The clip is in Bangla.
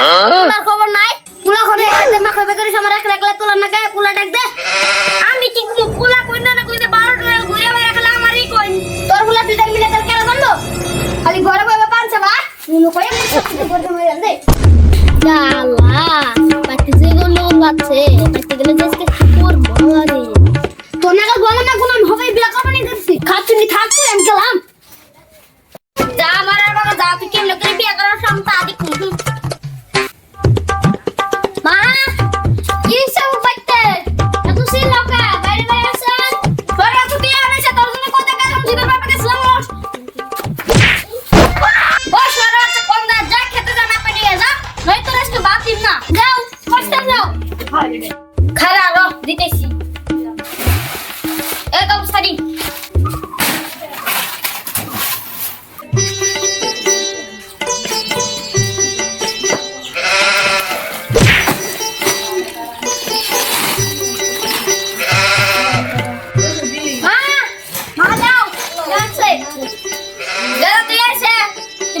তোলার খবর নাই? পুলা করে একতে মাখা বেকারি সামার এক রাখলে তোলার না গায়ে পুলা ডাক দে। আমি কি পুলা কই না কই না? 12 টাকা ঘুরে ভাই রাখলে আমারই কই? তোর পুলা দুইটা মিলে তোর কেন জানলো খালি ঘরে বইবে পাঁচ বা? নুনু কই আমি সত্যি করে মরে গেল দে। জালা পাতি যে গুলো আছে পাতি গেলে যে কুকুর ভরে তোর না বলে না গুলো হবে বিয়া করবে নি করছি খাচ্ছি থাকছি আমি গেলাম। যা আমার বাবা যা তুই কেমন করে বিয়া করার সমতা আদি খারা রো দিতেছি। এ কাম সারি। মা মা যাও। যাচ্ছে। যারা তুই আছে তুই